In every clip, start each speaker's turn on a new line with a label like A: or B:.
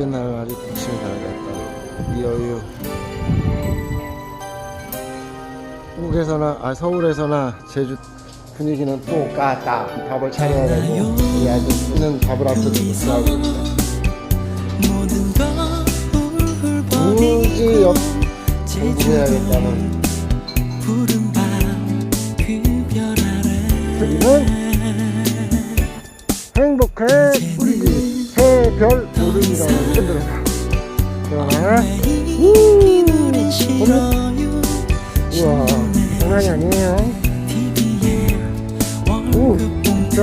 A: 옛날 아직 부침이 달렸다. 이어유. 한국에서나 아 서울에서나 제주 분위기는 또 까딱 밥을 차려야 되고 우리 아직 쓰는 밥을 앞에서 못 하고 있다.
B: 훌훌
A: 역 공부해야겠다는 우리는 행복해 뿌리기 해별
B: 싫어요
A: 우와 장난이 아니에요 오, 자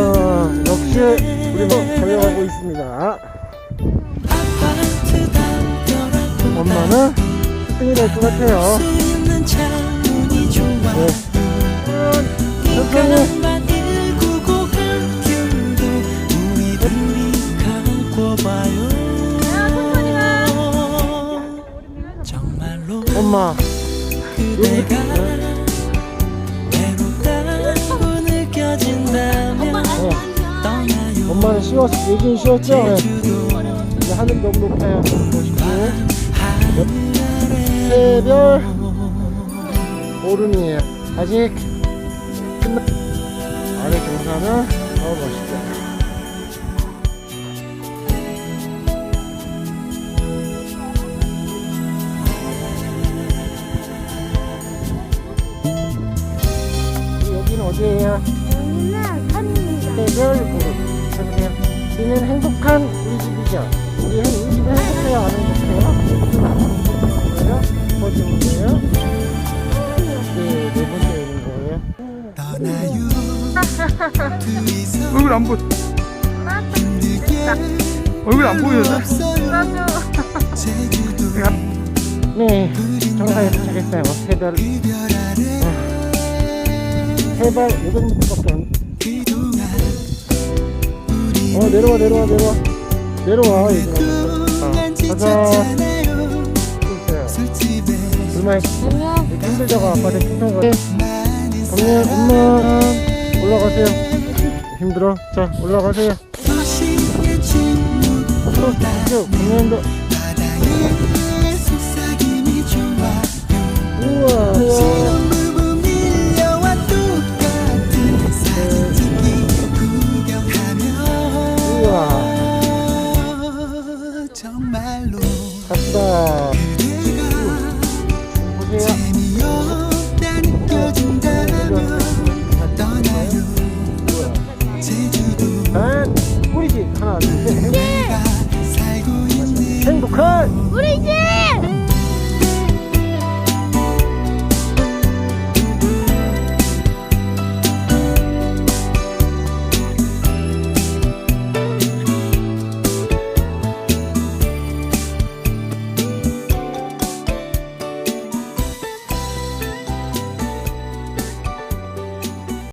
A: 역시 우리도 달려가고 있습니다 엄마는 1등이 될것 같아요 엄마.
B: 떠나요
A: 엄마는 쉬웠 얘기는 쉬웠죠? 네. 이제 하늘 너무 높아요.
B: 아래
A: 해별 오름이에요. 아직 끝나 아래 경사는 더 멋있죠 어디예요?
C: 여기는 산입니다.
A: 해별 오름 해보세요 우리는 행복한 우리 집이죠 우리 행- 우리 집은 행복해요 안 행복해요? 그래요? 보시면 돼요 네, 네 번째 있는 거예요 얼굴 안 보,
B: 힘들게
A: 얼굴 안
B: 제주도
A: 네, 정상에 도착했어요.
B: 아래
A: 해발 500m밖에 안. 어, 내려와, 내려와, 내려와. 내려와, 얘들아.
B: 동안
A: 가자. 이렇게 힘들다가 아빠한테 정면, 엄마, 올라가세요. 힘들어? 자, 올라가세요.
B: 속삭임이 좋아
A: 우와.
B: 정말로
A: 갔다.
B: 재미없다 느껴진다면 떠나요 제주도
A: 한, 뿌리지. 하나, 둘, 셋.
B: 내가 살고 있는
A: 행복한
C: 우리 집